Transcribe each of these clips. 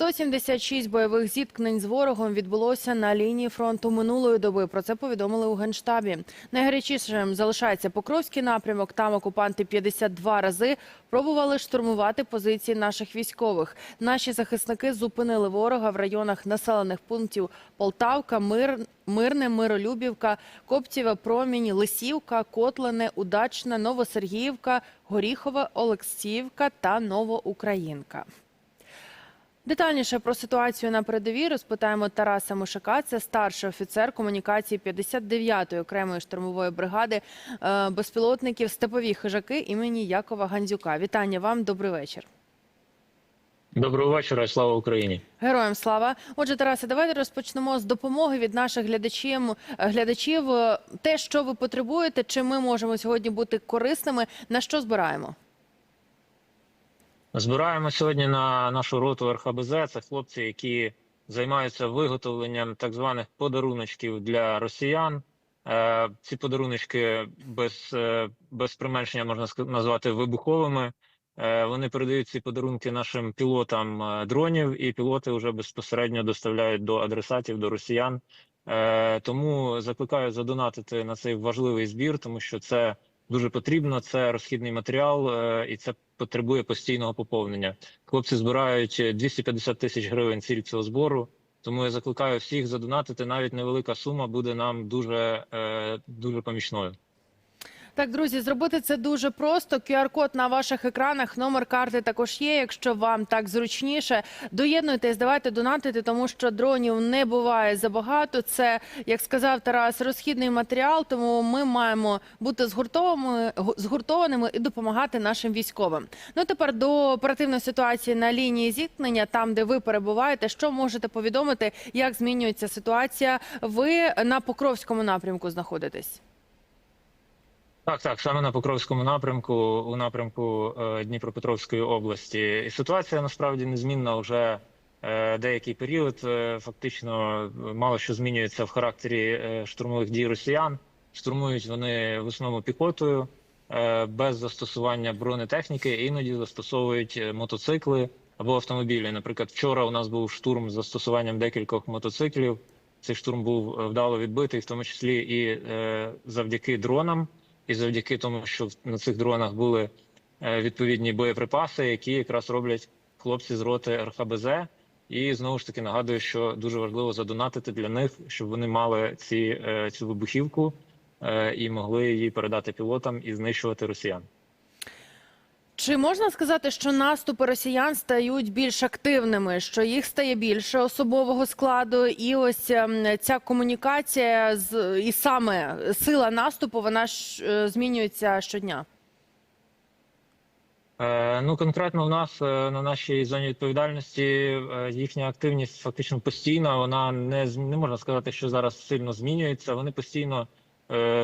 176 бойових зіткнень з ворогом відбулося на лінії фронту минулої доби. Про це повідомили у генштабі. Найгарячішим залишається Покровський напрямок. Там окупанти 52 рази пробували штурмувати позиції наших військових. Наші захисники зупинили ворога в районах населених пунктів Полтавка, Мир, Мирне, Миролюбівка, Коптєве, Промінь, Лисівка, Котлине, Удачне, Новосергіївка, Горіхове, Олексіївка та Новоукраїнка. Детальніше про ситуацію на передовій розпитаємо Тараса Мишака. Це старший офіцер комунікації 59-ї окремої штурмової бригади е, безпілотників Степові хижаки імені Якова Гандзюка. Вітання вам, добрий вечір. Доброго вечора, слава Україні. Героям слава. Отже, Тарасе, давайте розпочнемо з допомоги від наших глядачів. Глядачів Е, те, що ви потребуєте, чи ми можемо сьогодні бути корисними. На що збираємо? Збираємо сьогодні на нашу роту РХБЗ. Це хлопці, які займаються виготовленням так званих подаруночків для росіян. Е, Ці подаруночки без, е, без применшення можна назвати вибуховими. Е, Вони передають ці подарунки нашим пілотам дронів, і пілоти вже безпосередньо доставляють до адресатів, до росіян. Тому закликаю задонатити на цей важливий збір, тому що це дуже потрібно. Це розхідний матеріал, е, і це потребує постійного поповнення. Хлопці збирають 250 тисяч гривень ціль цього збору. Тому я закликаю всіх задонатити. Навіть невелика сума буде нам дуже е, дуже помічною. Так, друзі, зробити це дуже просто. QR-код на ваших екранах, номер карти також є. Якщо вам так зручніше, доєднуйтесь, давайте донатити, тому що дронів не буває забагато. Це, як сказав Тарас, розхідний матеріал. Тому ми маємо бути згуртованими, гу- згуртованими і допомагати нашим військовим. Ну тепер до оперативної ситуації на лінії зіткнення, там де ви перебуваєте, що можете повідомити, як змінюється ситуація? Ви на Покровському напрямку знаходитесь. Так, так, саме на Покровському напрямку, у напрямку е, Дніпропетровської області. І ситуація насправді незмінна вже е, деякий період. Е, фактично мало що змінюється в характері штурмових дій росіян. Штурмують вони в основному піхотою без застосування бронетехніки, іноді застосовують мотоцикли або автомобілі. Наприклад, вчора у нас був штурм з застосуванням декількох мотоциклів. Цей штурм був вдало відбитий, в тому числі і завдяки дронам і завдяки тому, що на цих дронах були е, відповідні боєприпаси, які якраз роблять хлопці з роти РХБЗ. І знову ж таки нагадую, що дуже важливо задонатити для них, щоб вони мали ці, е, цю вибухівку е, і могли її передати пілотам і знищувати росіян. Чи можна сказати, що наступи росіян стають більш активними, що їх стає більше особового складу, і ось ем, ця комунікація і саме сила наступу вона ж е, змінюється щодня? Е, Ну конкретно в нас е, на нашій зоні відповідальності їхня активність фактично постійна. Вона не не можна сказати, що зараз сильно змінюється. Вони постійно,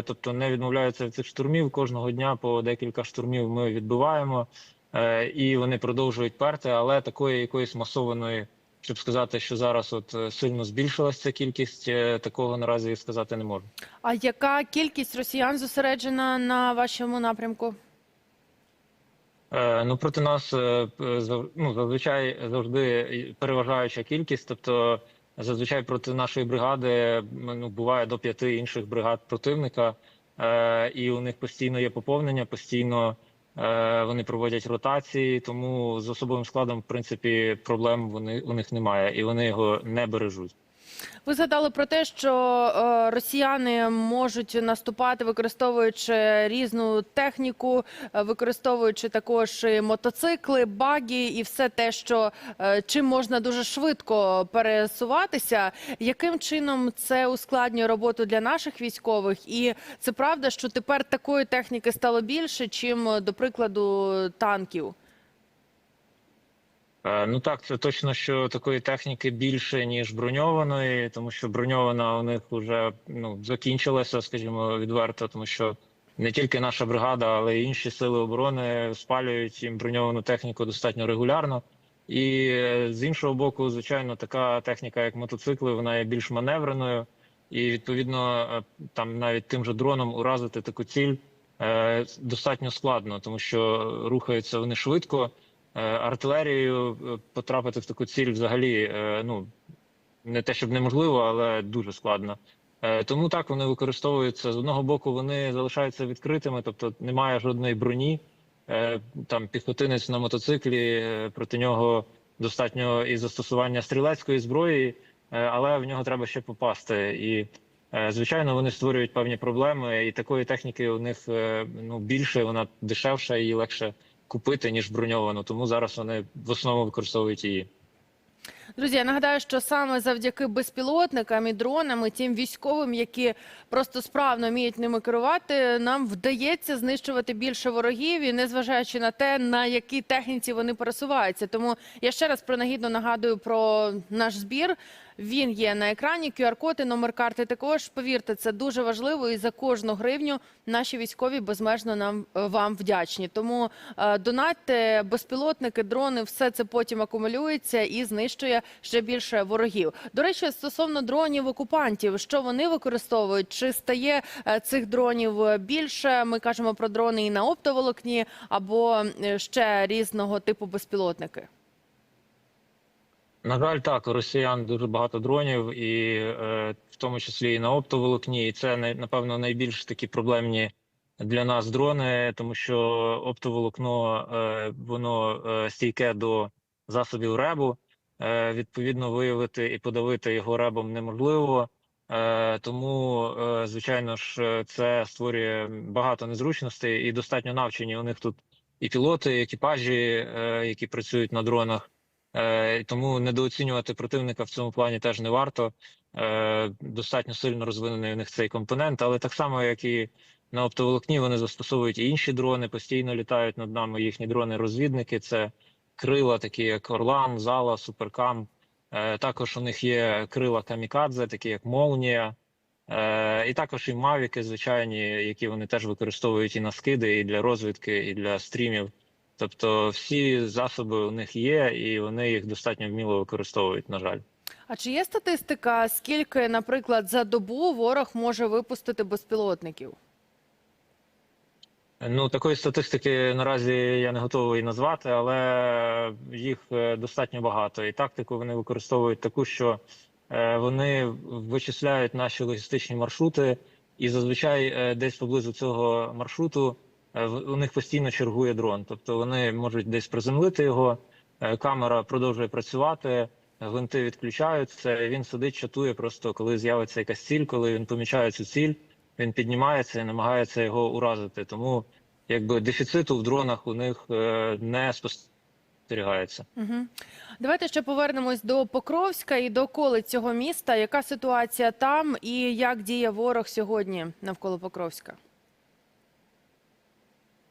тобто, не відмовляються від цих штурмів. Кожного дня по декілька штурмів ми відбиваємо, е, і вони продовжують перти, але такої якоїсь масованої, щоб сказати, що зараз от е, сильно збільшилася ця кількість, е, такого наразі сказати не можу. А яка кількість росіян зосереджена на вашому напрямку? Е, Ну проти нас е, ну, зазвичай завжди переважаюча кількість. Тобто, зазвичай проти нашої бригади ну буває до п'яти інших бригад противника, е, і у них постійно є поповнення, постійно е, вони проводять ротації. Тому з особовим складом, в принципі, проблем вони у них немає, і вони його не бережуть. Ви згадали про те, що е, росіяни можуть наступати, використовуючи різну техніку, е, використовуючи також мотоцикли, баги і все те, що е, чим можна дуже швидко пересуватися. Яким чином це ускладнює роботу для наших військових? І це правда, що тепер такої техніки стало більше, чим, до прикладу, танків. Е, Ну так, це точно, що такої техніки більше ніж броньованої, тому що броньована у них вже ну закінчилася, скажімо, відверто, тому що не тільки наша бригада, але й інші сили оборони спалюють їм броньовану техніку достатньо регулярно. І е, з іншого боку, звичайно, така техніка, як мотоцикли, вона є більш маневреною, і відповідно е, там навіть тим же дроном уразити таку ціль достатньо складно, тому що рухаються вони швидко. Е, артилерією е, потрапити в таку ціль взагалі е, ну не те, щоб неможливо, але дуже складно. Тому так вони використовуються з одного боку, вони залишаються відкритими, тобто немає жодної броні. Там піхотинець на мотоциклі проти нього достатньо і застосування стрілецької зброї, але в нього треба ще попасти. І звичайно, вони створюють певні проблеми. І такої техніки у них ну більше, вона дешевша, її легше купити ніж броньовану. Тому зараз вони в основному використовують її. Друзі, я нагадаю, що саме завдяки безпілотникам і дронам, і тим військовим, які просто справно вміють ними керувати, нам вдається знищувати більше ворогів і незважаючи на те, на якій техніці вони пересуваються. Тому я ще раз принагідно нагадую про наш збір. Він є на екрані. QR-код номер карти також. Повірте, це дуже важливо. І за кожну гривню наші військові безмежно нам е, вам вдячні. Тому е, донатьте безпілотники, дрони, все це потім акумулюється і знищує ще більше ворогів. До речі, стосовно дронів окупантів, що вони використовують, чи стає е, цих дронів е, більше? Ми кажемо про дрони і на оптоволокні або е, ще різного типу безпілотники. На жаль, так, у росіян дуже багато дронів, і в тому числі і на оптоволокні. І це напевно найбільш такі проблемні для нас дрони, тому що оптоволокно воно стійке до засобів ребу. Е, відповідно, виявити і подавити його ребом неможливо. Е, тому, е, звичайно ж, це створює багато незручностей, і достатньо навчені у них тут і пілоти, і екіпажі, які працюють на дронах. Тому недооцінювати противника в цьому плані теж не варто. Достатньо сильно розвинений у них цей компонент, але так само, як і на оптоволокні, вони застосовують і інші дрони, постійно літають над нами їхні дрони-розвідники. Це крила, такі як Орлан, Зала, Суперкам. Е, Також у них є крила Камікадзе, такі як Молнія. Е, І також і Мавіки, звичайні, які вони теж використовують і на скиди, і для розвідки, і для стрімів. Тобто всі засоби у них є, і вони їх достатньо вміло використовують, на жаль. А чи є статистика, скільки, наприклад, за добу ворог може випустити безпілотників? Ну такої статистики наразі я не готовий назвати, але їх е, достатньо багато. І тактику вони використовують таку, що е, вони вичисляють наші логістичні маршрути, і зазвичай е, десь поблизу цього маршруту у них постійно чергує дрон. Тобто вони можуть десь приземлити його, камера продовжує працювати, гвинти відключаються. Він сидить, чатує просто коли з'явиться якась ціль, коли він помічає цю ціль. Він піднімається і намагається його уразити. Тому якби дефіциту в дронах у них е, не спостерігається. Угу. Давайте ще повернемось до Покровська і до околиць цього міста. Яка ситуація там і як діє ворог сьогодні навколо Покровська?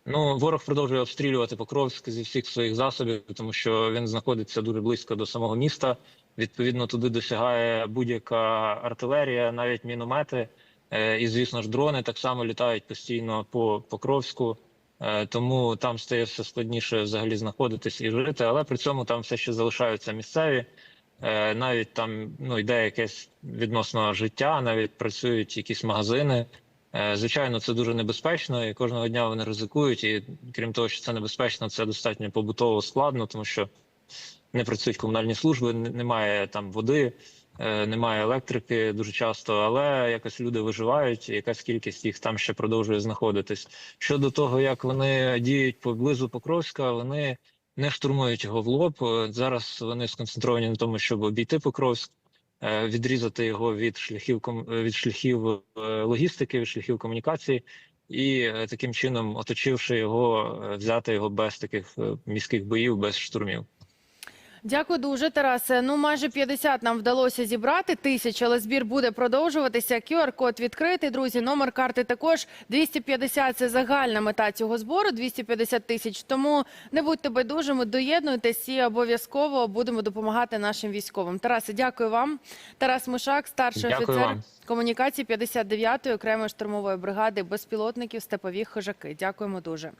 Ну ворог продовжує обстрілювати Покровськ зі всіх своїх засобів, тому що він знаходиться дуже близько до самого міста. Відповідно, туди досягає будь-яка артилерія, навіть міномети. Е, І, звісно ж, дрони так само літають постійно по Покровську. Е, Тому там стає все складніше взагалі знаходитись і жити, але при цьому там все ще залишаються місцеві. Е, Навіть там ну йде якесь відносно життя, навіть працюють якісь магазини. Звичайно, це дуже небезпечно, і кожного дня вони ризикують. І крім того, що це небезпечно, це достатньо побутово складно, тому що не працюють комунальні служби, немає там води, немає електрики дуже часто, але якось люди виживають, якась кількість їх там ще продовжує знаходитись. Щодо того, як вони діють поблизу Покровська, вони не штурмують його в лоб. Е, Зараз вони сконцентровані на тому, щоб обійти Покровськ, е, відрізати його від шляхів е, від шляхів е, логістики, від шляхів комунікації. І е, таким чином, оточивши його, е, взяти його без таких е, міських боїв, без штурмів. Дякую дуже, Тарасе. Ну, майже 50 нам вдалося зібрати тисяч, але збір буде продовжуватися. QR-код відкритий, друзі. Номер карти також 250 – це загальна мета цього збору, 250 тисяч. Тому не будьте байдужими, доєднуйтесь і обов'язково будемо допомагати нашим військовим. Тарасе, дякую вам. Тарас Мишак, старший Дякую офіцер вам. комунікації 59-ї окремої штурмової бригади безпілотників Степові хижаки. Дякуємо дуже.